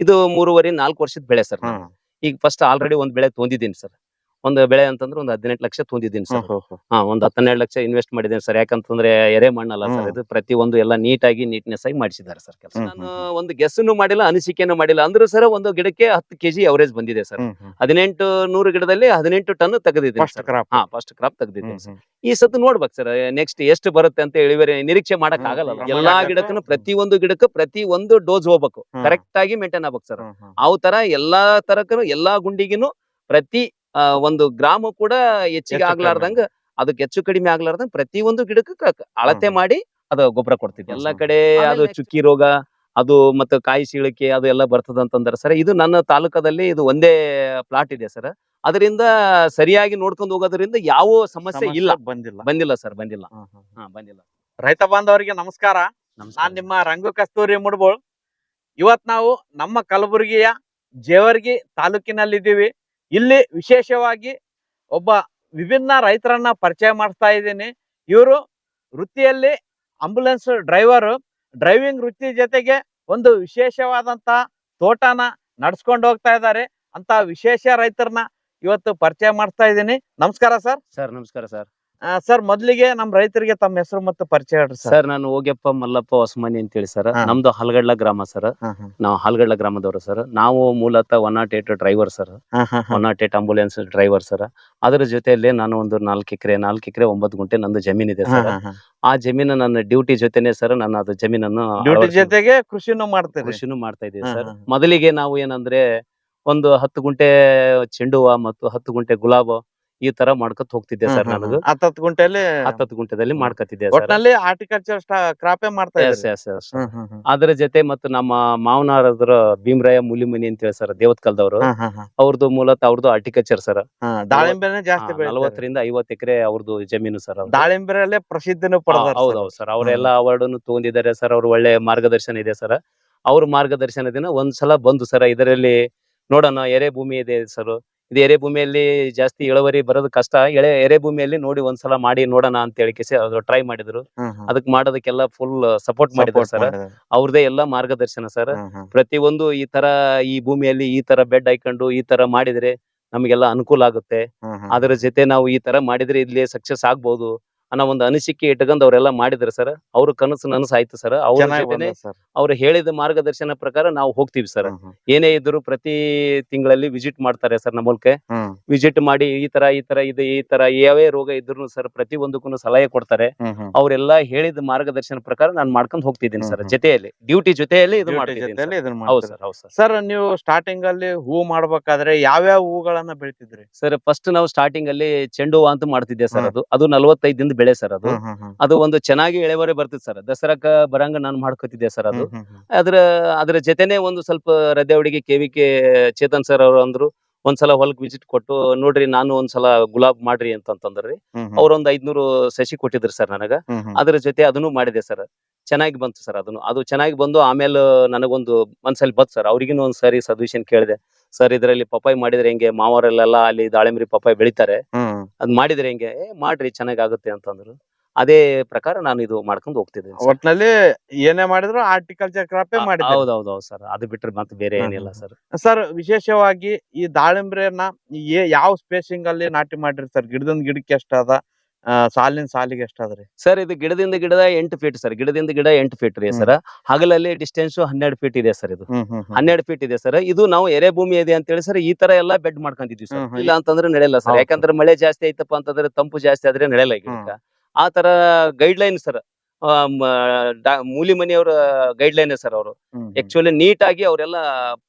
ಇದು ಮೂರುವರೆ ನಾಲ್ಕು ವರ್ಷದ ಬೆಳೆ ಸರ್ ಈಗ ಫಸ್ಟ್ ಆಲ್ರೆಡಿ ಒಂದ್ ಬೆಳೆ ತೊಂದಿದ್ದೀನಿ ಸರ್. ಒಂದು ಬೆಳೆ ಅಂತಂದ್ರೆ ಒಂದು ಹದಿನೆಂಟು ಲಕ್ಷ ತುಂಬಿದ್ದೀನಿ ಸರ್. ಹಾ ಒಂದ್ ಹನ್ನೆರಡು ಲಕ್ಷ ಇನ್ವೆಸ್ಟ್ ಮಾಡಿದ್ದೀನಿ ಸರ್. ಯಾಕಂತಂದ್ರೆ ಎರೆ ಮಣ್ಣಲ್ಲ ಸರ್. ಇದು ಪ್ರತಿ ಒಂದು ಎಲ್ಲ ನೀಟಾಗಿ ನೀಟ್ನೆಸ್ ಆಗಿ ಮಾಡಿಸಿದ್ದಾರೆ ಸರ್ ಕೆಲಸ. ನಾನು ಒಂದು ಗೆಸ್ಸನ್ನು ಮಾಡಿಲ್ಲ ಅನಿಸಿಕೆಯನ್ನು ಮಾಡಿಲ್ಲ. ಅಂದ್ರೂ ಸರ್ ಒಂದು ಗಿಡಕ್ಕೆ ಹತ್ತು ಕೆಜಿ ಅವರೇಜ್ ಬಂದಿದೆ ಸರ್. ಹದಿನೆಂಟು ನೂರು ಗಿಡದಲ್ಲಿ ಹದಿನೆಂಟು ಟನ್ ತೆಗೆದಿದ್ದೀನಿ ಹಾ ಫಸ್ಟ್ ಕ್ರಾಪ್ ತೆಗೆದಿದ್ದೀನಿ ಸರ್. ಈ ಸತ್ತು ನೋಡ್ಬೇಕು ಸರ್. ನೆಕ್ಸ್ಟ್ ಎಷ್ಟು ಬರುತ್ತೆ ಅಂತ ಇಳುವರಿ ನಿರೀಕ್ಷೆ ಮಾಡಕ್ ಆಗಲ್ಲ ಎಲ್ಲಾ. ಗಿಡಕ್ಕೂ ಪ್ರತಿ ಒಂದು ಗಿಡಕ್ಕೂ ಪ್ರತಿ ಒಂದು ಡೋಸ್ ಹೋಗ್ಬೇಕು. ಕರೆಕ್ಟ್ ಆಗಿ ಮೇಂಟೈನ್ ಆಗ್ಬೇಕು ಸರ್. ಅವ್ ತರ ಎಲ್ಲಾ ತರಕನು ಎಲ್ಲಾ ಗುಂಡಿಗಿನು ಪ್ರತಿ ಒಂದು ಗ್ರಾಮ ಕೂಡ ಹೆಚ್ಚಿಗೆ ಹೆಚ್ಚು ಆಗ್ಲಾರ್ದಂಗ ಅದಕ್ಕೆ ಹೆಚ್ಚು ಕಡಿಮೆ ಆಗ್ಲಾರ್ದಂಗ ಪ್ರತಿ ಒಂದು ಗಿಡಕ್ಕೂ ಅಳತೆ ಮಾಡಿ ಅದ ಗೊಬ್ಬರ ಕೊಡ್ತಿದ್ವಿ. ಎಲ್ಲಾ ಕಡೆ ಅದು ಚುಕ್ಕಿ ರೋಗ ಅದು ಮತ್ತೆ ಕಾಯಿ ಸೀಳಿಕೆ ಅದು ಎಲ್ಲ ಬರ್ತದ ಅಂತಂದ್ರೆ ಸರ್ ಇದು ನನ್ನ ತಾಲೂಕದಲ್ಲಿ ಇದು ಒಂದೇ ಪ್ಲಾಟ್ ಇದೆ ಸರ್. ಅದರಿಂದ ಸರಿಯಾಗಿ ನೋಡ್ಕೊಂಡು ಹೋಗೋದ್ರಿಂದ ಯಾವ ಸಮಸ್ಯೆ ಇಲ್ಲ. ಬಂದಿಲ್ಲ. ಬಂದಿಲ್ಲ ಸರ್ ಬಂದಿಲ್ಲ. ಬಂದಿಲ್ಲ. ರೈತ ಬಾಂಧವರಿಗೆ ನಮಸ್ಕಾರ. ನಾನು ನಿಮ್ಮ ರಂಗು ಕಸ್ತೂರಿ ಮುಡ್ಬೋಳ್. ಇವತ್ ನಾವು ನಮ್ಮ ಕಲಬುರಗಿಯ ಜೇವರ್ಗಿ ತಾಲೂಕಿನಲ್ಲಿದ್ದೀವಿ. ಇಲ್ಲಿ ವಿಶೇಷವಾಗಿ ಒಬ್ಬ ವಿಭಿನ್ನ ರೈತರನ್ನ ಪರಿಚಯ ಮಾಡಿಸ್ತಾ ಇದ್ದೀನಿ. ಇವರು ವೃತ್ತಿಯಲ್ಲಿ ಆಂಬುಲೆನ್ಸ್ ಡ್ರೈವರ್ ಡ್ರೈವಿಂಗ್ ವೃತ್ತಿ ಜೊತೆಗೆ ಒಂದು ವಿಶೇಷವಾದಂತ ತೋಟನ ನಡ್ಸ್ಕೊಂಡು ಹೋಗ್ತಾ ಇದ್ದಾರೆ. ಅಂತ ವಿಶೇಷ ರೈತರನ್ನ ಇವತ್ತು ಪರಿಚಯ ಮಾಡಿಸ್ತಾ ಇದ್ದೀನಿ. ನಮಸ್ಕಾರ ಸರ್. ಸರ್, ನಮಸ್ಕಾರ ಸರ್. ಸರ್ ಮೊದಲಿಗೆ ನಮ್ ರೈತರಿಗೆ ತಮ್ಮ ಹೆಸರು ಮತ್ತು ಪರಿಚಯ ಹೇಳ್ರಿ ಸರ್ ಸರ್ ನಾನು ಹೋಗ್ಯಪ್ಪ ಮಲ್ಲಪ್ಪ ಹೊಸಮನಿ ಅಂತೇಳಿ ಸರ್ ಹಾ. ನಮ್ದು ಹಲ್ಗಡ್ಲ ಗ್ರಾಮ ಸರ್. ನಾವು ಹಲ್ಗಡ್ಲ ಗ್ರಾಮದವರು ಸರ್ ನಾವು ಮೂಲತಃ one nought eight driver sir. One nought eight ambulance driver sir ಅದರ ಜೊತೆಯಲ್ಲಿ ನಾನು ಒಂದು ನಾಲ್ಕು ಎಕರೆ ನಾಲ್ಕು ಎಕರೆ ಒಂಬತ್ತು ಗುಂಟೆ ನಂದು ಜಮೀನ್ ಇದೆ ಸರ್. ಆ ಜಮೀನ ನನ್ನ ಡ್ಯೂಟಿ ಜೊತೆನೆ ಸರ್ ನಾನು ಅದು ಜಮೀನನ್ನು ಡ್ಯೂಟಿ ಜೊತೆಗೆ ಕೃಷಿನೂ ಮಾಡ್ತೀರಿ ಕೃಷಿನೂ ಮಾಡ್ತಾ ಇದ್ದೀವಿ ಸರ್. ಮೊದಲಿಗೆ ನಾವು ಏನಂದ್ರೆ ಒಂದು ಹತ್ತು ಗುಂಟೆ ಚೆಂಡು ಹೂವ ಮತ್ತು ಹತ್ತು ಗುಂಟೆ ಗುಲಾಬ ಈ ತರ ಮಾಡ್ಕೊತ ಹೋಗ್ತಿದ್ದೆ ಸರ್ ನನಗೆ. ಹತ್ತತ್ತು ಗುಂಟೆಯಲ್ಲಿ ಹತ್ತತ್ತು ಗುಂಟೆದಲ್ಲಿ ಮಾಡ್ಕೊತಿದ್ದೆ ಸರ್. ಒಟ್ನಲ್ಲಿ ಹಾರ್ಟಿಕಲ್ಚರ್ ಕ್ರಾಪೇ ಮಾಡ್ತಾ ಎಸ್. ಎಸ್ ಹ್ಮ್. ಅದ್ರ ಜೊತೆ ಮತ್ತು ನಮ್ಮ ಮಾವನಾರದ್ರ ಭೀಮರಾಯ ಮುಲಿಮನಿ ಅಂತ ಹೇಳಿ ಸರ್ ದೇವತ್ಕಲ್ದವ್ರು. ಅವ್ರದ್ದು ಮೂಲತಃ ಅವ್ರದ್ದು ಆರ್ಟಿಕಲ್ಚರ್ ಸರ್. ದಾಳಿಂಬೆ ದಾಳಿಂಬೆನೆ ಜಾಸ್ತಿ ನಲವತ್ತರಿಂದ ಐವತ್ತು ಎಕರೆ ಅವ್ರದ್ದು ಜಮೀನು ಸರ್ ದಾಳಿಂಬೆರಲ್ಲೇ ಪ್ರಸಿದ್ಧನು ಹೌದೌದು ಹೌದು ಹೌದು ಸರ್. ಅವರೆಲ್ಲ ಅವಾರ್ಡ್ ತಗೊಂಡಿದ್ದಾರೆ ಸರ್. ಅವ್ರ ಒಳ್ಳೆ ಮಾರ್ಗದರ್ಶನ ಇದೆ ಸರ್. ಅವ್ರ ಮಾರ್ಗದರ್ಶನದಿಂದ ಒಂದ್ಸಲ ಬಂದು ಸರ್ ಇದರಲ್ಲಿ ನೋಡೋಣ ಎರೆ ಭೂಮಿ ಇದೆ ಸರ್. ಇದು ಎರೆ ಭೂಮಿಯಲ್ಲಿ ಜಾಸ್ತಿ ಇಳುವರಿ ಬರೋದು ಕಷ್ಟ. ಎಳೆ ಎರೆ ಭೂಮಿಯಲ್ಲಿ ನೋಡಿ ಒಂದ್ಸಲ ಮಾಡಿ ನೋಡೋಣ ಅಂತ ಹೇಳಿ ಅದು ಟ್ರೈ ಮಾಡಿದ್ರು. ಅದಕ್ಕೆ ಮಾಡೋದಕ್ಕೆಲ್ಲ ಫುಲ್ ಸಪೋರ್ಟ್ ಮಾಡಿದ್ರು ಸರ್ ಅವ್ರದೇ ಎಲ್ಲ ಮಾರ್ಗದರ್ಶನ ಸರ್ ಪ್ರತಿ ಒಂದು ಈ ತರ ಈ ಭೂಮಿಯಲ್ಲಿ ಈ ತರ ಬೆಡ್ ಹಾಕೊಂಡು ಈ ತರ ಮಾಡಿದ್ರೆ ನಮಗೆಲ್ಲ ಅನುಕೂಲ ಆಗುತ್ತೆ. ಅದರ ಜೊತೆ ನಾವು ಈ ತರ ಮಾಡಿದ್ರೆ ಇಲ್ಲಿ ಸಕ್ಸಸ್ ಆಗ್ಬಹುದು ಅನ್ನೋ ಒಂದು ಅನಿಸಿಕೆ ಇಟ್ಕೊಂಡು ಅವರೆಲ್ಲ ಮಾಡಿದ್ರು ಸರ್. ಅವ್ರ ಕನಸು ನನಸು ಆಯ್ತು ಸರ್. ಅವ್ರ ಜೊತೆನೆ ಅವ್ರು ಹೇಳಿದ ಮಾರ್ಗದರ್ಶನ ಪ್ರಕಾರ ನಾವು ಹೋಗ್ತೀವಿ ಸರ್. ಏನೇ ಇದ್ರು ಪ್ರತಿ ತಿಂಗಳಲ್ಲಿ ವಿಸಿಟ್ ಮಾಡ್ತಾರೆ ಸರ್ ನಮ್ಮಲ್ಕೆ ವಿಸಿಟ್ ಮಾಡಿ ಈ ತರ ಈ ತರ ಇದು ಈ ತರ ಯಾವೇ ರೋಗ ಇದ್ರು ಸರ್ ಪ್ರತಿ ಒಂದಕ್ಕೂ ಸಲಹೆ ಕೊಡ್ತಾರೆ. ಅವರೆಲ್ಲ ಹೇಳಿದ ಮಾರ್ಗದರ್ಶನ ಪ್ರಕಾರ ನಾನು ಮಾಡ್ಕೊಂಡು ಹೋಗ್ತಿದ್ದೀನಿ ಸರ್. ಜೊತೆಯಲ್ಲಿ. ಡ್ಯೂಟಿ ಜೊತೆಯಲ್ಲಿ ಇದು ಮಾಡ್ತಿದ್ದೀನಿ ಸರ್. ನೀವು ಸ್ಟಾರ್ಟಿಂಗ್ ಅಲ್ಲಿ ಹೂ ಮಾಡ್ಬೇಕಾದ್ರೆ ಯಾವ್ಯಾವ ಹೂಗಳನ್ನ ಬೆಳಿತಿದ್ರಿ? ಸರ್ ಫಸ್ಟ್ ನಾವು ಸ್ಟಾರ್ಟಿಂಗ್ ಅಲ್ಲಿ ಚೆಂಡು ಹೂವು ಅಂತ ಮಾಡ್ತಿದ್ದೆ ಸರ್. ಅದು. ಅದು ನಲವತ್ತೈದು ದಿನದ ಬೆಳೆ ಸರ್ ಅದು. ಅದು ಒಂದು ಚೆನ್ನಾಗಿ ಎಳೆವರೆ ಬರ್ತಿತ್ತು ಸರ್. ದಸರಾಕ ಬರಂಗ ನಾನು ಮಾಡ್ಕೋತಿದ್ದೆ ಸರ್ ಅದು. ಅದ್ರ ಅದ್ರ ಜೊತೆನೆ ಒಂದು ಸ್ವಲ್ಪ ರದ್ದೆ ಹುಡುಗಿ ಕೆವಿಕೆ ಚೇತನ್ ಸರ್ ಅವರು ಅಂದ್ರು. ಒಂದ್ಸಲ ಹೊಲಕ್ ವಿಸಿಟ್ ಕೊಟ್ಟು ನೋಡ್ರಿ ನಾನು ಒಂದ್ಸಲ ಗುಲಾಬ್ ಮಾಡ್ರಿ ಅಂತಂತಂದ್ರಿ. ಅವ್ರೊಂದ್ ಐದ್ನೂರು ಸಸಿ ಕೊಟ್ಟಿದ್ರು ಸರ್ ನನಗ. ಅದ್ರ ಜೊತೆ ಅದನ್ನು ಮಾಡಿದೆ ಸರ್. ಚೆನ್ನಾಗಿ ಬಂತು ಸರ್ ಅದನ್ನು. ಅದು ಚೆನ್ನಾಗಿ ಬಂದು ಆಮೇಲೆ ನನಗೊಂದು ಮನ್ಸಲ್ಲಿ ಬಂತು ಸರ್. ಅವ್ರಿಗಿನ ಒಂದ್ ಸರಿ ಸಜೆಷನ್ ಕೇಳಿದೆ ಸರ್ ಇದ್ರಲ್ಲಿ ಪಪಾಯಿ ಮಾಡಿದ್ರೆ ಹೆಂಗೆ? ಮಾವರಲ್ಲೆಲ್ಲ ಅಲ್ಲಿ ದಾಳಿಂಬ್ರಿ ಪಪಾಯಿ ಬೆಳಿತಾರೆ. ಅದ್ ಮಾಡಿದ್ರೆ ಹೆಂಗೆ? ಏ ಮಾಡ್ರಿ ಚೆನ್ನಾಗ್ ಆಗುತ್ತೆ ಅಂತಂದ್ರು. ಅದೇ ಪ್ರಕಾರ ನಾನು ಇದು ಮಾಡ್ಕೊಂಡು ಹೋಗ್ತಿದ್ದೀನಿ sir. ಒಟ್ನಲ್ಲಿ ಏನೇ ಮಾಡಿದ್ರು ಆರ್ಟಿಕಲ್ಚರ್ ಕ್ರಾಪೇ ಆ- ಹೌದ್ ಸರ್. ಅದು ಬಿಟ್ರೆ ಮತ್ತೆ ಬೇರೆ ಹ್ಮ್, ಏನಿಲ್ಲ ಸರ್. ಸರ್ ವಿಶೇಷವಾಗಿ ಈ ದಾಳಿಂಬ್ರೆಯನ್ನ ಏ- ಯಾವ ಸ್ಪೇಸಿಂಗ್ ಅಲ್ಲಿ ನಾಟಿ ಮಾಡಿರಿ ಸರ್? ಗಿಡದಿಂದ ಗಿಡಕ್ಕೆ ಎಷ್ಟ ಅದ ಆ, ಸಾಲಿನ ಸಾಲಿಗೆ ಎಷ್ಟಾದ್ರಿ? ಸರ್ ಇದು ಗಿಡದಿಂದ ಗಿಡದ ಎಂಟು ಫೀಟ್ ಸರ್. ಗಿಡದಿಂದ ಗಿಡ ಎಂಟು ಫೀಟ್ ರೀ. ಸರ್. ಹಗಲಲ್ಲಿ ಡಿಸ್ಟೆನ್ಸ್ ಹನ್ನೆರಡು ಫೀಟ್ ಇದೆ ಸರ್ ಇದು. ಹನ್ನೆರಡು ಫೀಟ್ ಇದೆ ಸರ್. ಇದು ನಾವು ಎರೆ ಭೂಮಿ ಇದೆ ಅಂತ ಹೇಳಿ ಸರ್ ಈ ತರ ಎಲ್ಲ ಬೆಡ್ ಮಾಡ್ಕೊಂಡಿದ್ವಿ ಸರ್. ಹ್ಮ್, ಹ್ಮ್. ಇಲ್ಲ ಅಂತಂದ್ರೆ ನಡೆಯಲ್ಲ ಸರ್. ಹೌದು. ಯಾಕಂದ್ರೆ ಮಳೆ ಜಾಸ್ತಿ ಐತಪ್ಪ ಅಂತಂದ್ರೆ ತಂಪು ಜಾಸ್ತಿ ಆದ್ರೆ ನಡೆಯಲ್ಲ ಈಗ. ಹ್ಮ್. ಆ ತರ ಗೈಡ್ ಲೈನ್ ಸರ್. ಮೂಲಿ ಮನೆಯವರ ಗೈಡ್ ಲೈನ್ ಸರ್ ಅವರು. ಆಕ್ಚುಲಿ ನೀಟ್ ಆಗಿ ನೀಟಾಗಿ ಅವರೆಲ್ಲ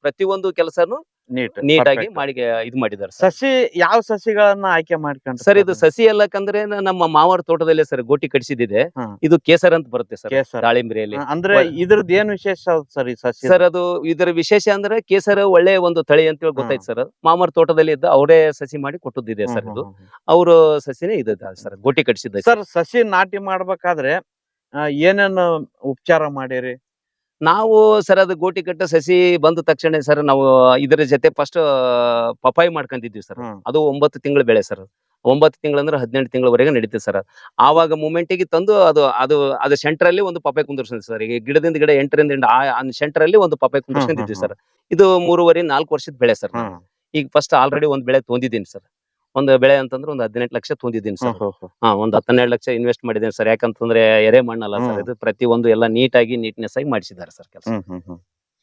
ಪ್ರತಿಯೊಂದು ಕೆಲಸನು ನೀಟ್ ನೀಟಾಗಿ perfect. ಮಾಡಿ ಇದು ಮಾಡಿದ್ದಾರೆ ಸರ್. ಸಸಿ ಯಾವ ಸಸಿಗಳನ್ನ ಆಯ್ಕೆ ಮಾಡ್ಕೊಂಡು ಸರ್ ಇದು ಸಸಿ ಎಲ್ಲಕಂದ್ರೆ ಕಂದ್ರೆ ನಮ್ಮ ಮಾವರ ತೋಟದಲ್ಲೇ ಸರ್ ಗೋಟಿ ಕಡಿಸಿದಿದೆ ಇದು ಕೇಸರ್ ಅಂತ ಬರುತ್ತೆ ಸರ್ ದಾಳಿಂಬ್ರಿಯಲ್ಲಿ. ಅಂದ್ರೆ ಇದ್ರದ್ದು ಏನ್ ವಿಶೇಷ ಸರ್ ಈ ಸಸಿ? ಸರ್ ಅದು ಇದರ ವಿಶೇಷ ಅಂದ್ರೆ ಕೇಸರ ಒಳ್ಳೆ ಒಂದು ತಳಿ ಅಂತ ಹೇಳಿ ಗೊತ್ತಾಯ್ತು ಸರ್. ಮಾಮರ ತೋಟದಲ್ಲಿ ಇದ್ದ ಅವರೇ ಸಸಿ ಮಾಡಿ ಕೊಟ್ಟದ್ದಿದೆ ಸರ್ ಇದು. ಅವರು ಸಸಿನೇ ಇದೆ ಸರ್ ಗೋಟಿ ಕಡಿಸಿದ್ದ ಸರ್ ಸಸಿ ನಾಟಿ ಮಾಡ್ಬೇಕಾದ್ರೆ ಏನೇನು ಉಪಚಾರ ಮಾಡಿರಿ? ನಾವು ಸರ್ ಅದು ಗೋಟಿ ಕಟ್ಟ ಸಸಿ ಬಂದ ತಕ್ಷಣ ಸರ್ ನಾವು ಇದರ ಜೊತೆ ಫಸ್ಟ್ ಪಪಾಯಿ ಮಾಡ್ಕೊಂತಿದ್ವಿ ಸರ್. ಹ್ಮ್. ಅದು ಒಂಬತ್ತು ತಿಂಗಳ ಬೆಳೆ ಸರ್. ಒಂಬತ್ತು ತಿಂಗಳಂದ್ರೆ ಹದಿನೆಂಟು ತಿಂಗಳವರೆಗೆ ನಡೀತದೆ ಸರ್. ಆವಾಗ ಮೂಮೆಂಟಿಗೆ ತಂದು ಅದು ಅದು ಅದು ಸೆಂಟರ್ ಅಲ್ಲಿ ಒಂದು ಪಪಾಯಿ ಕುಂದಿರ್ಸಿದ್ವಿ ಸರ್. ಈಗ ಗಿಡದಿಂದ ಗಿಡ ಎಂಟರಿಂದ ಎಂಟು ಆ ಸೆಂಟರ್ ಅಲ್ಲಿ ಒಂದು ಪಪಾಯಿ ಕುಂದಿರ್ಸ್ಕೊಂಡಿದ್ವಿ ಹ್ಮ್, ಸರ್. ಇದು ಮೂರುವರೆ ನಾಲ್ಕು ವರ್ಷದ ಬೆಳೆ ಸರ್ ಹ್ಮ್. ಈಗ ಫಸ್ಟ್ ಆಲ್ರೆಡಿ ಒಂದು ಬೆಳೆ ತೊಂದಿದ್ದೀನಿ ಸರ್. ಒಂದು ಬೆಳೆ ಅಂತಂದ್ರೆ ಒಂದು ಹದಿನೆಂಟು ಲಕ್ಷ ತುಂಬಿದ್ದೀನಿ ಸರ್. ಹಾ ಒಂದ್ ಹತ್ತೆರಡು ಲಕ್ಷ ಇನ್ವೆಸ್ಟ್ ಮಾಡಿದ್ದೇನೆ ಸರ್. ಯಾಕಂತಂದ್ರೆ ಎರೆ ಮಣ್ಣಲ್ಲ ಸರ್. ಇದು ಪ್ರತಿ ಒಂದು ಎಲ್ಲ ನೀಟಾಗಿ ನೀಟ್ನೆಸ್ ಆಗಿ ಮಾಡಿಸಿದ್ದಾರೆ ಸರ್ ಕೆಲಸ.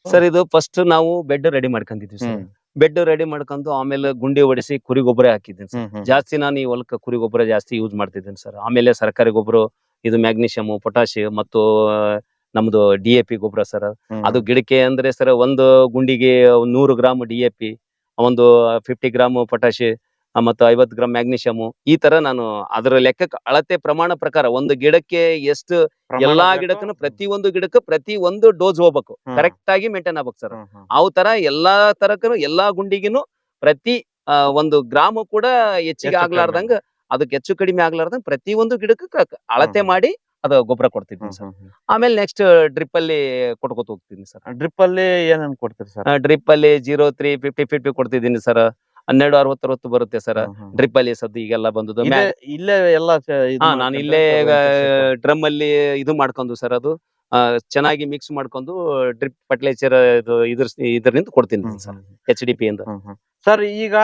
ಸರ್ ಇದು ಫಸ್ಟ್ ನಾವು ಬೆಡ್ ರೆಡಿ ಮಾಡ್ಕೊಂಡಿದ್ವಿ ಸರ್. ಬೆಡ್ ರೆಡಿ ಮಾಡ್ಕೊಂಡು ಆಮೇಲೆ ಗುಂಡಿ ಹೊಡಿಸಿ ಕುರಿ ಗೊಬ್ಬರ ಹಾಕಿದ್ದೀನಿ ಸರ್. ಜಾಸ್ತಿ ನಾನು ಈ ಹೊಲಕ್ಕೆ ಕುರಿ ಗೊಬ್ಬರ ಜಾಸ್ತಿ ಯೂಸ್ ಮಾಡ್ತಿದ್ದೀನಿ ಸರ್. ಆಮೇಲೆ ಸರ್ಕಾರಿ ಗೊಬ್ಬರ ಇದು ಮ್ಯಾಗ್ನೀಷಿಯಮ್ ಪೊಟಾಶಿ ಮತ್ತು ನಮ್ದು ಡಿ ಎ ಪಿ ಗೊಬ್ಬರ ಸರ್. ಅದು ಗಿಡಕ್ಕೆ ಅಂದ್ರೆ ಸರ್ ಒಂದು ಗುಂಡಿಗೆ ನೂರು ಗ್ರಾಮ್ ಡಿ ಎ ಪಿ ಒಂದು ಫಿಫ್ಟಿ ಗ್ರಾಮ್ ಪೊಟಾಷಿ ಆ, ಮತ್ತು ಐವತ್ತು ಗ್ರಾಮ್ ಮ್ಯಾಗ್ನೀಷಿಯಮ್ ಈ ತರ ನಾನು ಅದರ ಲೆಕ್ಕಕ್ಕೆ ಅಳತೆ ಪ್ರಮಾಣ ಪ್ರಕಾರ ಒಂದು ಗಿಡಕ್ಕೆ ಎಷ್ಟು ಎಲ್ಲಾ. ಗಿಡಕ್ಕೂ ಪ್ರತಿ ಒಂದು ಗಿಡಕ್ಕೆ ಪ್ರತಿ ಒಂದು ಡೋಸ್ ಹೋಗ್ಬೇಕು. ಕರೆಕ್ಟ್ ಆಗಿ ಮೇಂಟೈನ್ ಆಗ್ಬೇಕು ಸರ್. ಅವ್ ತರ ಎಲ್ಲಾ ತರಕನು ಎಲ್ಲಾ ಗುಂಡಿಗಿನು ಪ್ರತಿ ಒಂದು ಗ್ರಾಮ ಕೂಡ ಹೆಚ್ಚಿಗೆ ಹೆಚ್ಚು ಆಗ್ಲಾರ್ದಂಗ ಅದಕ್ಕೆ ಹೆಚ್ಚು ಕಡಿಮೆ ಆಗ್ಲಾರ್ದಂಗ ಪ್ರತಿ ಒಂದು ಗಿಡಕ್ಕೆ ಅಳತೆ ಮಾಡಿ ಅದ ಗೊಬ್ಬರ ಕೊಡ್ತಿದ್ದೀನಿ ಸರ್. ಆಮೇಲೆ ನೆಕ್ಸ್ಟ್ ಡ್ರಿಪ್ ಅಲ್ಲಿ ಕೊಟ್ಕೋತ ಹೋಗ್ತೀನಿ ಸರ್. ಡ್ರಿಪ್ ಅಲ್ಲಿ ಏನೇನು ಕೊಡ್ತೀರಿ ಸರ್? ಡ್ರಿಪ್ ಅಲ್ಲಿ ಜೀರೋ ತ್ರೀ ಫಿಫ್ಟಿ ಫಿಫ್ಟಿ ಕೊಡ್ತಿದ್ದೀನಿ ಸರ್. ಹನ್ನೆರಡು ಅರವತ್ತು ಅರವತ್ತು ಬರುತ್ತೆ ಸರ್. ಡ್ರಿಪ್ ಅಲ್ಲಿ ಸದ್ದು ಈಗೆಲ್ಲ ಬಂದದ್ದು. ಇಲ್ಲೇ ಇಲ್ಲೇ ಎಲ್ಲ ಚ- ಇದು ಹಾ ಮಾಡ್ಕೊಂಡ್ರೆ ನಾನು ಇಲ್ಲೇ ಡ್ರಮ್ ಅಲ್ಲಿ ಇದು ಮಾಡ್ಕೊಂಡು ಸರ್ ಅದು. ಆ, ಚೆನ್ನಾಗಿ ಮಿಕ್ಸ್ ಮಾಡ್ಕೊಂಡು ಡ್ರಿಪ್ ಫರ್ಟಿಲೈಸರ್ ಇದು ಇದ್ರ ಇದರಿಂದ ಕೊಡ್ತೀನಿ ಹ್ಮ್, ಸರ್. ಹ್ಮ್, ಎಚ್ ಡಿ ಪಿ ಇಂದ. ಹ್ಮ್, ಹ್ಮ್. ಸರ್ ಈಗ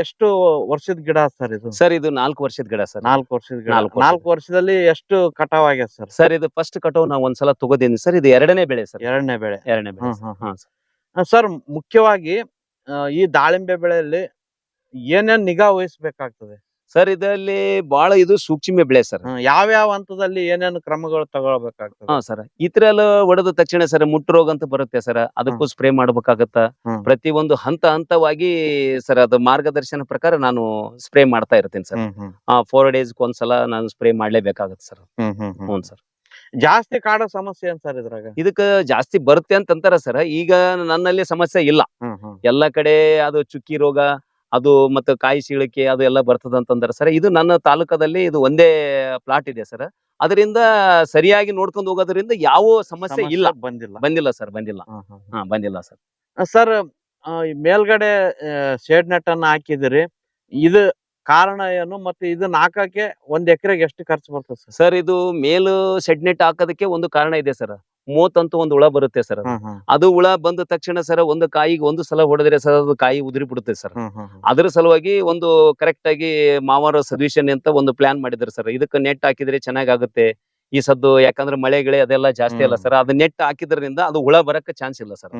ಎಷ್ಟು ವರ್ಷದ ಗಿಡ ಸರ್ ಇದು? ಸರ್ ಇದು ನಾಲ್ಕು ವರ್ಷದ ಗಿಡ ಸರ್. ನಾಲ್ಕು ವರ್ಷದ ಗಿಡ. ನಾಲ್ಕು ವರ್ಷದ. ನಾಲ್ಕು ವರ್ಷದಲ್ಲಿ ಎಷ್ಟು ಕಟಾವ್ ಆಗ್ಯದ ಸರ್? ಸರ್ ಇದು ಫಸ್ಟ್ ಕಟಾವ್ ನಾವು ಒಂದ್ಸಲ ತಗೋದೀನಿ ಸರ್. ಇದು ಎರಡನೇ ಬೆಳೆ ಸರ್. ಎರಡನೇ ಬೆಳೆ. ಎರಡನೇ ಬೆಳೆ ಹ್ಮ್, ಸರ್. ಹ್ಮ್, ಹಾ ಸರ್. ಸರ್ ಮುಖ್ಯವಾಗಿ ಆ, ಈ ದಾಳಿಂಬೆ ಬೆಳೆಯಲ್ಲಿ ಏನೇನ್ ನಿಗಾ ವಹಿಸ್ಬೇಕಾಗ್ತದೆ? ಸರ್ ಇದರಲ್ಲಿ ಬಹಳ ಇದು ಸೂಕ್ಷ್ಮ ಬೆಳೆ ಸರ್. ಯಾವ್ಯಾವ ಹಂತದಲ್ಲಿ ಏನೇನು ಕ್ರಮಗಳು ತಗೊಳ್ಬೇಕಾಗ್ತದೆ? ಹಾ ಸರ್ ಇದ್ರಲ್ಲಿ ಹೊಡೆದ ತಕ್ಷಣ ಸರ್ ಮುಟ್ಟು ರೋಗ ಅಂತ ಬರುತ್ತೆ ಸರ್ ಅದಕ್ಕೂ ಸ್ಪ್ರೇ ಮಾಡ್ಬೇಕಾಗತ್ತ. ಹ್ಮ್. ಪ್ರತಿ ಒಂದು ಹಂತ ಹಂತವಾಗಿ ಸರ್ ಅದು ಮಾರ್ಗದರ್ಶನ ಪ್ರಕಾರ ನಾನು ಸ್ಪ್ರೇ ಮಾಡ್ತಾ ಇರ್ತೀನಿ ಸರ್. ಹ್ಮ್, ಹ್ಮ್, ಆ ಫೋರ್ ಡೇಸ್ ಒಂದ್ಸಲ ನಾನು ಸ್ಪ್ರೇ ಮಾಡ್ಲೇಬೇಕಾಗತ್ತೆ ಸರ್. ಹ್ಮ್, ಹ್ಮ್, ಹ್ಮ್. ಹ್ಞೂ ಸರ್. ಜಾಸ್ತಿ ಕಾಡ ಸಮಸ್ಯೆ ಅಂತ ಸರ್ ಇದ್ರಾಗ? ಇದಕ್ಕ ಜಾಸ್ತಿ ಬರುತ್ತೆ ಅಂತ ಅಂತಾರ ಸರ್ ಈಗ ನನ್ನಲ್ಲಿ ಸಮಸ್ಯೆ ಇಲ್ಲ. ಎಲ್ಲ ಕಡೆ ಅದು ಚುಕ್ಕಿ ರೋಗ ಅದು ಮತ್ತೆ ಕಾಯಿ ಸೀಳಿಕೆ ಅದು ಎಲ್ಲ ಬರ್ತದ ಅಂತಂದ್ರೆ ಸರ್ ಇದು ನನ್ನ ತಾಲೂಕದಲ್ಲಿ ಇದು ಒಂದೇ ಪ್ಲಾಟ್ ಇದೆ ಸರ್. ಅದರಿಂದ ಸರಿಯಾಗಿ ನೋಡ್ಕೊಂಡು ಹೋಗೋದ್ರಿಂದ ಯಾವ ಸಮಸ್ಯೆ ಇಲ್ಲ. ಬಂದಿಲ್ಲ. ಬಂದಿಲ್ಲ ಸರ್ ಬಂದಿಲ್ಲ. ಹಾ ಬಂದಿಲ್ಲ ಸರ್. ಸರ್ ಮೇಲ್ಗಡೆ ಶೇಡ್ ನೆಟ್ ಅನ್ನ ಹಾಕಿದಿರಿ ಇದು ಕಾರಣ ಏನು ಮತ್ತೆ ಇದನ್ನ ಹಾಕಕ್ಕೆ ಒಂದ್ ಎಕರೆಗೆ ಎಷ್ಟು ಖರ್ಚು ಬರ್ತದೆ ಸರ್? ಇದು ಮೇಲು ಶೆಡ್ ನೆಟ್ ಹಾಕೋದಕ್ಕೆ ಒಂದು ಕಾರಣ ಇದೆ ಸರ್. ಮೂವತ್ತಂತೂ ಒಂದು ಹುಳ ಬರುತ್ತೆ ಸರ್ ಅದು. ಹುಳ ಬಂದ ತಕ್ಷಣ ಸರ್ ಒಂದು ಕಾಯಿಗೆ ಒಂದು ಸಲ ಹೊಡೆದ್ರೆ ಸರ್ ಅದು ಕಾಯಿ ಉದುರಿ ಬಿಡುತ್ತೆ ಸರ್. ಅದ್ರ ಸಲುವಾಗಿ ಒಂದು ಕರೆಕ್ಟ್ ಆಗಿ ಮಾವಾರ ಸೊಲ್ಯೂಷನ್ ಅಂತ ಒಂದು ಪ್ಲಾನ್ ಮಾಡಿದ್ರು ಸರ್. ಇದಕ್ಕೆ ನೆಟ್ ಹಾಕಿದ್ರೆ ಚೆನ್ನಾಗಾಗುತ್ತೆ. ಈ ಸದ್ದು ಯಾಕಂದ್ರೆ ಮಳೆ ಗಿಳೆ ಅದೆಲ್ಲ ಜಾಸ್ತಿ ಅಲ್ಲ. ಸರ್. ಅದು ನೆಟ್ ಹಾಕಿದ್ರಿಂದ ಅದು ಹುಳ ಬರಕ್ಕೆ ಚಾನ್ಸ್ ಇಲ್ಲ ಸರ್.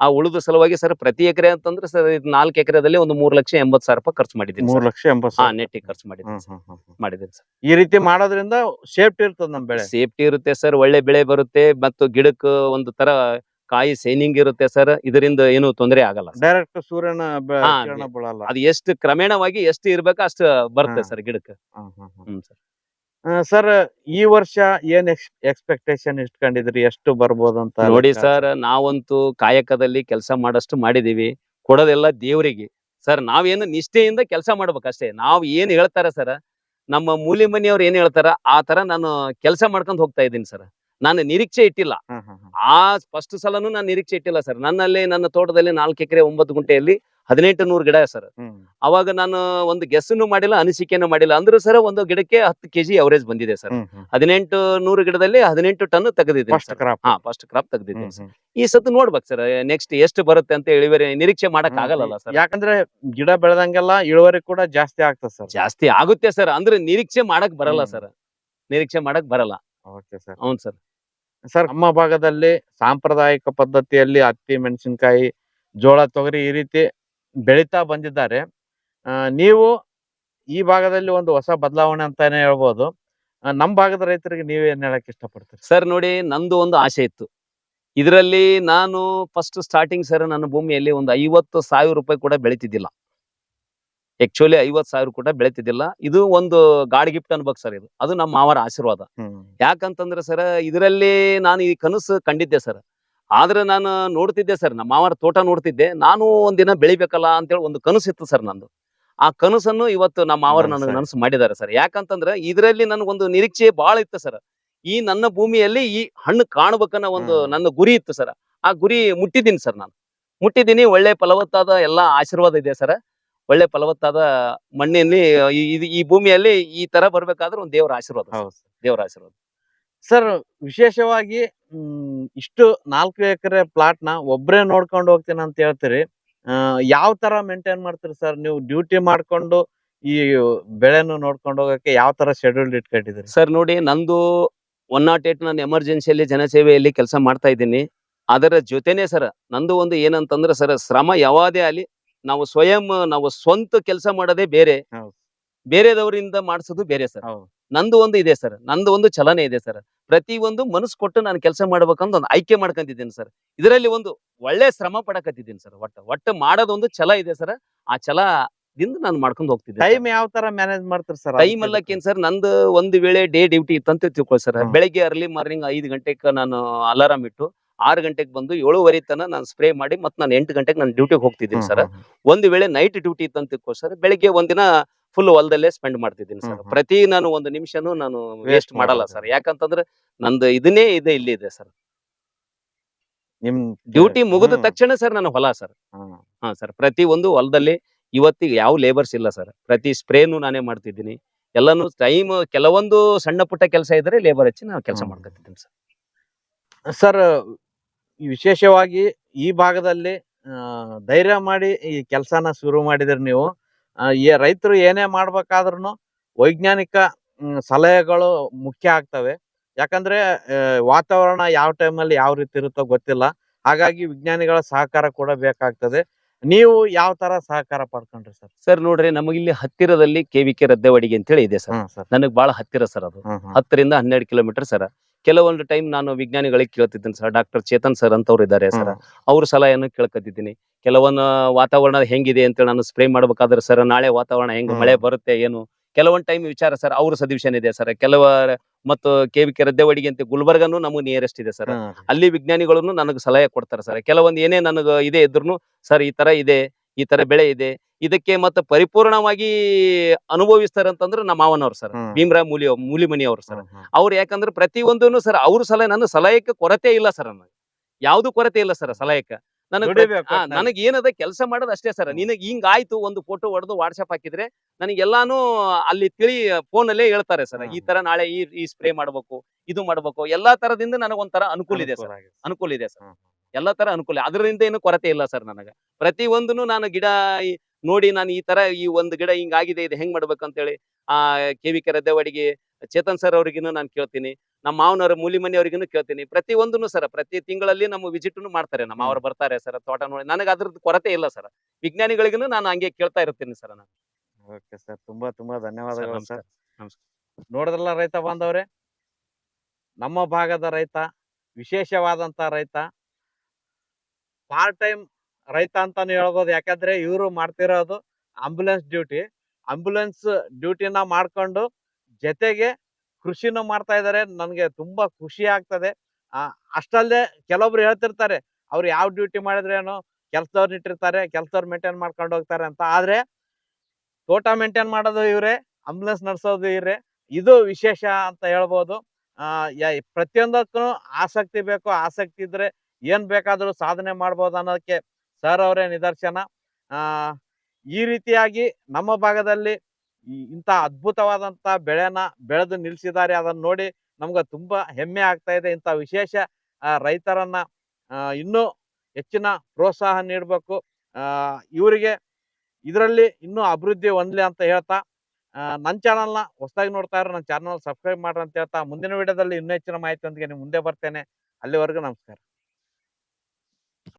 ಆ ಉಳಿದ ಸಲುವಾಗಿ ಸರ್ ಪ್ರತಿ ಎಕರೆ ಅಂತಂದ್ರೆ ಸರ್ ಇದು ನಾಲ್ಕು ಎಕರೆದಲ್ಲಿ ಒಂದು ಮೂರ್ ಲಕ್ಷ ಎಂಬತ್ತು ಸಾವಿರ ರೂಪಾಯಿ ಖರ್ಚು ಮಾಡಿದ್ದೀನಿ ಮೂರ್. ಲಕ್ಷ ಎಂಬತ್ತು ಹಾ ನೆಟ್ ನೆಟ್ಟಿಗೆ ಖರ್ಚು ಮಾಡಿದ್ದೀನಿ ಸರ್. ಮಾಡಿದ್ದೀನಿ ಸರ್. ಈ ರೀತಿ ಮಾಡೋದ್ರಿಂದ ಸೇಫ್ಟಿ ಇರ್ತದ ನಮ್ ಬೆಳೆ. ಸೇಫ್ಟಿ ಇರುತ್ತೆ ಸರ್. ಒಳ್ಳೆ ಬೆಳೆ ಬರುತ್ತೆ ಮತ್ತು ಗಿಡಕ್ಕೆ ಒಂದು ತರ ಕಾಯಿ ಸೈನಿಂಗ್ ಇರುತ್ತೆ ಸರ್. ಇದರಿಂದ ಏನು ತೊಂದರೆ ಆಗಲ್ಲ ಡೈರೆಕ್ಟ್ ಸೂರ್ಯನ ಅದು ಎಷ್ಟು ಕ್ರಮೇಣವಾಗಿ ಎಷ್ಟು ಇರ್ಬೇಕು ಅಷ್ಟು ಬರುತ್ತೆ ಸರ್ ಗಿಡಕ್ಕೆ. ಹ್ಮ್ ಸರ್. ಸರ್ ಈ ವರ್ಷ ಏನ್ ಎಕ್ಸ್ಪೆಕ್ಟೇಷನ್ ಇಟ್ಕೊಂಡಿದ್ರಿ? ಎಷ್ಟು ಬರ್ಬೋದು ಅಂತ ನೋಡಿ? ಸರ್ ನಾವಂತೂ ಕಾಯಕದಲ್ಲಿ ಕೆಲಸ ಮಾಡಷ್ಟು ಮಾಡಿದೀವಿ. ಕೊಡೋದೆಲ್ಲ ದೇವರಿಗೆ. ಸರ್ ನಾವೇನು ನಿಷ್ಠೆಯಿಂದ ಕೆಲಸ ಮಾಡ್ಬೇಕಷ್ಟೇ. ನಾವ್ ಏನ್ ಹೇಳ್ತಾರ ಸರ್ ನಮ್ಮ ಮೂಲಿ ಮನೆಯವ್ರು ಏನ್ ಹೇಳ್ತಾರ ಆ ತರ ನಾನು ಕೆಲಸ ಮಾಡ್ಕೊಂಡು ಹೋಗ್ತಾ ಇದ್ದೀನಿ ಸರ್. ನಾನು ನಿರೀಕ್ಷೆ ಇಟ್ಟಿಲ್ಲ. ಆ ಫಸ್ಟ್ ಸಲನು ನಾನು ನಿರೀಕ್ಷೆ ಇಟ್ಟಿಲ್ಲ ಸರ್. ನನ್ನಲ್ಲಿ ನನ್ನ ತೋಟದಲ್ಲಿ ನಾಲ್ಕು ಎಕರೆ ಒಂಬತ್ತು ಗುಂಟೆಯಲ್ಲಿ ಹದಿನೆಂಟು ನೂರು ಗಿಡ ಸರ್. ಅವಾಗ ನಾನು ಒಂದು ಗೆಸ್ಸನ್ನು ಮಾಡಿಲ್ಲ ಅನಿಸಿಕೆನೂ ಮಾಡಿಲ್ಲ. ಅಂದ್ರೆ ಸರ್ ಒಂದು ಗಿಡಕ್ಕೆ ಹತ್ತು ಕೆಜಿ ಅವರೇಜ್ ಬಂದಿದೆ ಸರ್. ಹದಿನೆಂಟು ನೂರು ಗಿಡದಲ್ಲಿ ಹದಿನೆಂಟು ಟನ್ ತೆಗೆದಿದ್ದೀನಿ crop. ಹಾ ಫಸ್ಟ್ ಕ್ರಾಪ್ ತೆಗೆದಿದ್ದೀನಿ ಸರ್. ಈ ಸತ್ತು ನೋಡ್ಬೇಕು ಸರ್ ನೆಕ್ಸ್ಟ್ ಎಷ್ಟು ಬರುತ್ತೆ ಅಂತ ಇಳುವರಿ ನಿರೀಕ್ಷೆ ಮಾಡಕ್ ಆಗಲ್ಲ ಸರ್. ಯಾಕಂದ್ರೆ ಗಿಡ ಬೆಳೆದಂಗೆಲ್ಲ ಇಳುವರಿ ಕೂಡ ಜಾಸ್ತಿ ಆಗ್ತದೆ ಸರ್. ಜಾಸ್ತಿ ಆಗುತ್ತೆ ಸರ್ ಅಂದ್ರೆ ನಿರೀಕ್ಷೆ ಮಾಡಕ್ ಬರಲ್ಲ. ಸರ್. ನಿರೀಕ್ಷೆ ಮಾಡಕ್ ಬರಲ್ಲ. ಹೌನ್ ಸರ್. ಸರ್ ನಮ್ಮ ಭಾಗದಲ್ಲಿ ಸಾಂಪ್ರದಾಯಿಕ ಪದ್ಧತಿಯಲ್ಲಿ ಹತ್ತಿ ಮೆಣಸಿನಕಾಯಿ ಜೋಳ ತೊಗರಿ ಈ ರೀತಿ ಬೆಳೀತಾ ಬಂದಿದ್ದಾರೆ. ಆ, ನೀವು ಈ ಭಾಗದಲ್ಲಿ ಒಂದು ಹೊಸ ಬದಲಾವಣೆ ಅಂತಾನೆ ಹೇಳ್ಬೋದು. ನಮ್ಮ ಭಾಗದ ರೈತರಿಗೆ ನೀವು ಏನು ಹೇಳಕ್ ಇಷ್ಟಪಡ್ತೀರಿ? ಸರ್ ನೋಡಿ ನಂದು ಒಂದು ಆಸೆ ಇತ್ತು. ಇದರಲ್ಲಿ ನಾನು ಫಸ್ಟ್ ಸ್ಟಾರ್ಟಿಂಗ್ ಸರ್ ನನ್ನ ಭೂಮಿಯಲ್ಲಿ ಒಂದು ಐವತ್ತು ಸಾವಿರ ರೂಪಾಯಿ ಕೂಡ ಬೆಳೀತಿದ್ದಿಲ್ಲ. ಆಕ್ಚುಲಿ ಐವತ್ ಸಾವಿರ ಕೂಡ ಬೆಳೀತಿದ್ದಿಲ್ಲ. ಇದು ಒಂದು ಗಾಡ್ ಗಿಫ್ಟ್ ಅನ್ಬೇಕು ಸರ್ ಇದು. ಅದು ನಮ್ಮ ಮಾವರ ಆಶೀರ್ವಾದ. ಯಾಕಂತಂದ್ರೆ ಸರ್ ಇದರಲ್ಲಿ ನಾನು ಈ ಕನಸು ಕಂಡಿದ್ದೆ ಸರ್ ಆದ್ರೆ ನಾನು ನೋಡ್ತಿದ್ದೆ ಸರ್ ನಮ್ಮ ಮಾವರ ತೋಟ ನೋಡ್ತಿದ್ದೆ. ನಾನು ಒಂದಿನ ಬೆಳಿಬೇಕಲ್ಲ ಅಂತೇಳಿ ಒಂದು ಕನಸು ಇತ್ತು ಸರ್ ನಂದು. ಆ ಕನಸನ್ನು ಇವತ್ತು ನಮ್ಮ ಮಾವರ ನನಗೆ. ನನಸು ಮಾಡಿದ್ದಾರೆ ಸರ್. ಯಾಕಂತಂದ್ರೆ ಇದರಲ್ಲಿ ನನಗೊಂದು ನಿರೀಕ್ಷೆ ಬಹಳ ಇತ್ತು ಸರ್. ಈ ನನ್ನ ಭೂಮಿಯಲ್ಲಿ ಈ ಹಣ್ಣು ಕಾಣ್ಬೇಕನ್ನೋ ಒಂದು ನನ್ನ ಗುರಿ ಇತ್ತು ಸರ್. ಆ ಗುರಿ ಮುಟ್ಟಿದ್ದೀನಿ ಸರ್ ನಾನು. ಮುಟ್ಟಿದ್ದೀನಿ ಒಳ್ಳೆ ಫಲವತ್ತಾದ ಎಲ್ಲಾ ಆಶೀರ್ವಾದ ಇದೆ ಸರ್. ಒಳ್ಳೆ ಫಲವತ್ತಾದ ಮಣ್ಣಿನಲ್ಲಿ ಈ- ಭೂಮಿಯಲ್ಲಿ ಈ ತರ ಬರ್ಬೇಕಾದ್ರೆ ಒಂದು ದೇವರ ಆಶೀರ್ವಾದ. ದೇವರ ಆಶೀರ್ವಾದ. ಸರ್ ವಿಶೇಷವಾಗಿ ಇಷ್ಟು ನಾಲ್ಕು ಎಕರೆ ಪ್ಲಾಟ್ನ ಒಬ್ರೇ ನೋಡ್ಕೊಂಡು ಹೋಗ್ತೀನಿ ಅಂತ ಹೇಳ್ತೀರಿ. ಯಾವ ತರ ಮೇಂಟೈನ್ ಮಾಡ್ತೀರಿ ಸರ್? ನೀವು ಡ್ಯೂಟಿ ಮಾಡ್ಕೊಂಡು ಈ ಬೆಳೆನು ನೋಡ್ಕೊಂಡು ಹೋಗಕ್ಕೆ ಯಾವ ತರ ಶೆಡ್ಯೂಲ್ ಇಟ್ಕೊಂಡಿದ್ದೀರಿ? ಸರ್ ನೋಡಿ ನಂದು ಒನ್ ನಾಟ್ ಏಟ್ ನಾನು ಎಮರ್ಜೆನ್ಸಿಯಲ್ಲಿ ಜನಸೇವೆಯಲ್ಲಿ ಕೆಲಸ ಮಾಡ್ತಾ ಇದ್ದೀನಿ. ಅದರ ಜೊತೆನೆ ಸರ್ ನಂದು ಒಂದು ಏನಂತಂದ್ರೆ ಸರ್ ಶ್ರಮ ಯಾವಾದೇ ಆಗಲಿ ನಾವು ಸ್ವಯಂ ನಾವು ಸ್ವಂತ ಕೆಲಸ ಮಾಡೋದೇ ಬೇರೆ. ಬೇರೆದವರಿಂದ ಮಾಡಿಸೋದು ಬೇರೆ ಸರ್. ಹೌದು. ನಂದು ಒಂದು ಇದೆ ಸರ್ ನಂದು ಒಂದು ಚಲನೆ ಇದೆ ಸರ್. ಪ್ರತಿ ಒಂದು ಮನಸ್ಸು ಕೊಟ್ಟು ನಾನು ಕೆಲಸ ಮಾಡ್ಬೇಕಂತ ಒಂದು ಆಯ್ಕೆ ಮಾಡ್ಕೊಂತಿದ್ದೀನಿ ಸರ್. ಇದರಲ್ಲಿ ಒಂದು ಒಳ್ಳೆ ಶ್ರಮ ಪಡಕತ್ತಿದ್ದೀನಿ ಸರ್ ಒಟ್ಟು ಒಟ್ಟು ಮಾಡೋದೊಂದು ಛಲ ಇದೆ ಸರ್. ಆ ಛಲದಿಂದ ನಾನು ಮಾಡ್ಕೊಂಡು ಹೋಗ್ತಿದ್ದೆ ಟೈಮ್ ಯಾವ ತರ ಮ್ಯಾನೇಜ್ ಮಾಡ್ತಾರೆ ಸರ್ ಟೈಮ್ ಅಲ್ಲಕ್ಕೇನ್ ಸರ್ ನಂದು ಒಂದು ವೇಳೆ ಡೇ ಡ್ಯೂಟಿ ಇತ್ತಂತ ತಿಳ್ಕೊಳ್ಳಿ ಸರ್. ಬೆಳಗ್ಗೆ ಅರ್ಲಿ ಮಾರ್ನಿಂಗ್ ಐದು ಗಂಟೆಗೆ ನಾನು ಅಲಾರಾಮ್ ಇಟ್ಟು ಆರು ಗಂಟೆಗೆ ಬಂದು ಏಳುವರೆ ತನ ನಾನು ಸ್ಪ್ರೇ ಮಾಡಿ ಮತ್ತೆ ನಾನು ಎಂಟು ಗಂಟೆಗೆ ನಾನು ಡ್ಯೂಟಿಗೆ ಹೋಗ್ತಿದ್ದೀನಿ ಸರ್. ಒಂದು ವೇಳೆ ನೈಟ್ ಡ್ಯೂಟಿ ಇತ್ತಂತ ತಿಳ್ಕೊಳ್ಳಿ ಸರ್ ಬೆಳಿಗ್ಗೆ ಒಂದಿನ ಫುಲ್ ಹೊಲದಲ್ಲೇ ಸ್ಪೆಂಡ್ ಮಾಡ್ತಿದ್ದೀನಿ ಸರ್. ಪ್ರತಿ ನಾನು ಒಂದು ನಿಮಿಷನೂ ನಾನು ವೇಸ್ಟ್ ಮಾಡಲ್ಲ ಸರ್ ಯಾಕಂತಂದ್ರೆ ನಂದು ಇದನ್ನೇ ಇದೆ ಇಲ್ಲಿ ಇದೆ ಸರ್ ನಿಮ್ ಡ್ಯೂಟಿ ಮುಗಿದ ತಕ್ಷಣ ಸರ್ ನಾನು ಹೊಲ ಸರ್. ಹಾ ಸರ್ ಪ್ರತಿ ಒಂದು ಹೊಲದಲ್ಲಿ ಇವತ್ತಿಗೆ ಯಾವ ಲೇಬರ್ಸ್ ಇಲ್ಲ ಸರ್ ಪ್ರತಿ ಸ್ಪ್ರೇನು ನಾನೇ ಮಾಡ್ತಿದ್ದೀನಿ. ಎಲ್ಲಾನು ಟೈಮ್ ಕೆಲವೊಂದು ಸಣ್ಣ ಪುಟ್ಟ ಕೆಲಸ ಇದ್ರೆ ಲೇಬರ್ ಹಚ್ಚಿ ನಾನು ಕೆಲಸ. ಮಾಡ್ಕೊತಿದ್ದೀನಿ ಸರ್ ಸರ್ ವಿಶೇಷವಾಗಿ ಈ ಭಾಗದಲ್ಲಿ ಆ, ಧೈರ್ಯ ಮಾಡಿ ಈ ಕೆಲಸನ ಶುರು ಮಾಡಿದ್ರಿ ನೀವು. ರೈತರು ಏನೇ ಮಾಡ್ಬೇಕಾದ್ರೂ ವೈಜ್ಞಾನಿಕ ಸಲಹೆಗಳು ಮುಖ್ಯ ಆಗ್ತವೆ. ಯಾಕಂದ್ರೆ ವಾತಾವರಣ ಯಾವ ಟೈಮಲ್ಲಿ ಯಾವ ರೀತಿ ಇರುತ್ತೋ ಗೊತ್ತಿಲ್ಲ. ಹಾಗಾಗಿ ವಿಜ್ಞಾನಿಗಳ ಸಹಕಾರ ಕೂಡ ಬೇಕಾಗ್ತದೆ. ನೀವು ಯಾವ ತರ ಸಹಕಾರ ಪಡ್ಕೊಂಡ್ರಿ ಸರ್? ಸರ್ ನೋಡ್ರಿ ನಮಗಿಲ್ಲಿ ಹತ್ತಿರದಲ್ಲಿ ಕೆ ವಿ ಕೆ ರದ್ದೆವಾಡಿಗೆ ಅಂತೇಳಿ ಇದೆ ಸರ್. ನನಗೆ ಬಹಳ ಹತ್ತಿರ ಸರ್ ಅದು. ಹತ್ತರಿಂದ ಹನ್ನೆರಡು ಕಿಲೋಮೀಟರ್ ಸರ್. ಕೆಲವೊಂದು ಟೈಮ್ ನಾನು ವಿಜ್ಞಾನಿಗಳಿಗೆ ಕೇಳ್ತಿದ್ದೀನಿ ಸರ್ ಡಾಕ್ಟರ್ ಚೇತನ್ ಸರ್ ಅಂತವ್ರು ಇದ್ದಾರೆ ಸರ್. ಅವ್ರ ಸಲಹೆಯನ್ನು ಕೇಳ್ಕೊತಿದ್ದೀನಿ ಕೆಲವೊಂದು ವಾತಾವರಣ ಹೆಂಗಿದೆ ಅಂತ ನಾನು ಸ್ಪ್ರೇ ಮಾಡ್ಬೇಕಾದ್ರೆ ಸರ್ ನಾಳೆ ವಾತಾವರಣ ಹೆಂಗ್ ಮಳೆ ಬರುತ್ತೆ ಏನು? ಕೆಲವೊಂದು ಟೈಮ್ ವಿಚಾರ ಸರ್ ಅವ್ರ ಸದಿಶನ್ ಇದೆ ಸರ್ ಕೆಲವ ಮತ್ತು ಕೆ ವಿ ಕೆ ರದ್ದೆವಾಡಿಗೆ ಅಂತ ಗುಲ್ಬರ್ಗನು ನಮಗೆ ನಿಯರೆಸ್ಟ್ ಇದೆ ಸರ್ ಅಲ್ಲಿ ವಿಜ್ಞಾನಿಗಳನ್ನು ನನಗೆ ಸಲಹೆ ಕೊಡ್ತಾರೆ ಸರ್ ಕೆಲವೊಂದು ಏನೇ ನನಗೆ ಇದೆ ಇದ್ರು ಸರ್ ಈ ತರ ಇದೆ ಈ ತರ ಬೆಳೆ ಇದೆ ಇದಕ್ಕೆ ಮತ್ತೆ ಪರಿಪೂರ್ಣವಾಗಿ ಅನುಭವಿಸ್ತಾರೆ ಅಂತಂದ್ರೆ ನಮ್ಮ ಮಾವನವ್ರು ಸರ್. ಭೀಮರಾವ್ ಮೂಲಿ ಮೂಲಿಮನಿ ಅವರು ಸರ್. ಅವ್ರು ಯಾಕಂದ್ರೆ ಪ್ರತಿ ಒಂದನ್ನು ಸರ್ ಅವ್ರ ಸಲಹೆ ನನ್ನ ಸಲಹೆಕ್ಕೆ ಕೊರತೆ ಇಲ್ಲ ಸರ್ ನನಗೆ. ಯಾವ್ದು ಕೊರತೆ ಇಲ್ಲ ಸರ್ ಸಲಹೆಕ್ಕೆ ನನಗೆ. ನನಗೆ ಏನದ ಕೆಲಸ ಮಾಡೋದು ಅಷ್ಟೇ ಸರ್. ನಿನಗೆ ಹಿಂಗ್ ಆಯ್ತು ಒಂದು ಫೋಟೋ ಹೊಡೆದು ವಾಟ್ಸಪ್ ಹಾಕಿದ್ರೆ ನನಗೆ ಎಲ್ಲಾನು ಅಲ್ಲಿ ತಿಳಿ ಫೋನ್ ಅಲ್ಲೇ ಹೇಳ್ತಾರೆ ಸರ್. ಈ ತರ ನಾಳೆ ಈ ಈ ಸ್ಪ್ರೇ ಮಾಡ್ಬೇಕು ಇದು ಮಾಡ್ಬೇಕು ಎಲ್ಲಾ ತರದಿಂದ ನನಗೊಂಥರ ಅನುಕೂಲ ಇದೆ ಸರ್. ಅನುಕೂಲ ಇದೆ ಸರ್. ಎಲ್ಲಾ ತರ ಅನುಕೂಲ. ಅದರಿಂದ ಏನು ಕೊರತೆ ಇಲ್ಲ ಸರ್ ನನಗೆ. ಪ್ರತಿ ನಾನು ಗಿಡ ನೋಡಿ ನಾನು ಈ ತರ ಈ ಒಂದು ಗಿಡ ಹಿಂಗಾಗಿದೆ ಇದು ಹೆಂಗ್ ಮಾಡ್ಬೇಕಂತೇಳಿ ಆ ಕೆ ವಿ ಕೆ ರದ್ದೆವಾಡಿಗೆ ಚೇತನ್ ಸರ್ ಅವ್ರಿಗಿನೂ ನಾನು ಕೇಳ್ತೀನಿ. ನಮ್ಮ ಮಾವನವ್ರ ಮೂಲಿಮನಿ ಅವ್ರಿಗಿನ್ನು ಕೇಳ್ತೀನಿ. ಪ್ರತಿ ಒಂದನ್ನು ಸರ್ ಪ್ರತಿ ತಿಂಗಳಲ್ಲಿ ನಮ್ಮ ವಿಸಿಟ್ನು ಮಾಡ್ತಾರೆ. ನಮ್ಮ ಅವ್ರು ಬರ್ತಾರೆ ಸರ್ ತೋಟ ನೋಡಿ. ನನಗೆ ಅದ್ರದ್ದು ಕೊರತೆ ಇಲ್ಲ ಸರ್. ವಿಜ್ಞಾನಿಗಳಿಗೂ ನಾನು ಹಂಗೆ ಕೇಳ್ತಾ ಇರ್ತೀನಿ ಸರ್ ನಾನು. ಓಕೆ ಸರ್ ತುಂಬಾ ತುಂಬಾ ಧನ್ಯವಾದಗಳು. ಸರ್. ನಮಸ್ಕಾರ. ನೋಡಿದ್ರಲ್ಲ ರೈತ ಬಾಂಧವ್ರೆ? ನಮ್ಮ ಭಾಗದ ರೈತ ವಿಶೇಷವಾದಂತ ರೈತ. ಪಾರ್ಟ್ ಟೈಮ್ ರೈತ ಅಂತಾನು ಹೇಳ್ಬೋದು. ಯಾಕಂದ್ರೆ ಇವರು ಮಾಡ್ತಿರೋದು ಆಂಬುಲೆನ್ಸ್ ಡ್ಯೂಟಿ ಆಂಬುಲೆನ್ಸ್ ಡ್ಯೂಟಿನ ಮಾಡ್ಕೊಂಡು ಜೊತೆಗೆ ಕೃಷಿನೂ ಮಾಡ್ತಾ ಇದ್ದಾರೆ ನನಗೆ ತುಂಬಾ ಖುಷಿ ಆಗ್ತದೆ. ಅಷ್ಟಲ್ಲದೆ ಕೆಲವೊಬ್ರು ಹೇಳ್ತಿರ್ತಾರೆ, ಅವ್ರು ಯಾವ ಡ್ಯೂಟಿ ಮಾಡಿದ್ರೇನು? ಕೆಲ್ಸದವ್ರು ಇಟ್ಟಿರ್ತಾರೆ, ಕೆಲ್ಸದವ್ರು ಮೇಂಟೈನ್ ಮಾಡ್ಕೊಂಡು ಹೋಗ್ತಾರೆ ಅಂತ. ಆದ್ರೆ ತೋಟ ಮೇಂಟೈನ್ ಮಾಡೋದು ಇವರೇ ಆಂಬುಲೆನ್ಸ್ ನಡೆಸೋದು ಇವರೇ. ಇದು ವಿಶೇಷ ಅಂತ ಹೇಳ್ಬೋದು. ಪ್ರತಿಯೊಂದಕ್ಕೂ ಆಸಕ್ತಿ ಬೇಕು. ಆಸಕ್ತಿ ಇದ್ರೆ ಏನ್ ಬೇಕಾದ್ರೂ ಸಾಧನೆ ಮಾಡ್ಬೋದು ಅನ್ನೋದಕ್ಕೆ ಸರ್ ಅವರೇ ನಿದರ್ಶನ. ಈ ರೀತಿಯಾಗಿ ನಮ್ಮ ಭಾಗದಲ್ಲಿ ಇಂಥ ಅದ್ಭುತವಾದಂತ ಬೆಳೆನ ಬೆಳೆದು ನಿಲ್ಸಿದ್ದಾರೆ. ಅದನ್ನು ನೋಡಿ ನಮ್ಗೆ ತುಂಬಾ ಹೆಮ್ಮೆ ಆಗ್ತಾ ಇದೆ. ಇಂಥ ವಿಶೇಷ ರೈತರನ್ನ ಇನ್ನೂ ಹೆಚ್ಚಿನ ಪ್ರೋತ್ಸಾಹ ನೀಡಬೇಕು. ಇವರಿಗೆ ಇದರಲ್ಲಿ ಇನ್ನೂ ಅಭಿವೃದ್ಧಿ ಹೊಂದಲಿ ಅಂತ ಹೇಳ್ತಾ ನನ್ನ ಚಾನಲ್ನ ಹೊಸದಾಗಿ ನೋಡ್ತಾ ಇರೋ ನನ್ನ ಚಾನಲ್ ಸಬ್ಸ್ಕ್ರೈಬ್ ಮಾಡ್ರಿ ಅಂತ ಹೇಳ್ತಾ, ಮುಂದಿನ ವಿಡಿಯೋದಲ್ಲಿ ಇನ್ನೂ ಹೆಚ್ಚಿನ ಮಾಹಿತಿಯೊಂದಿಗೆ ನಿಮ್ಮ ಮುಂದೆ ಬರ್ತೇನೆ. ಅಲ್ಲಿವರೆಗೂ ನಮಸ್ಕಾರ.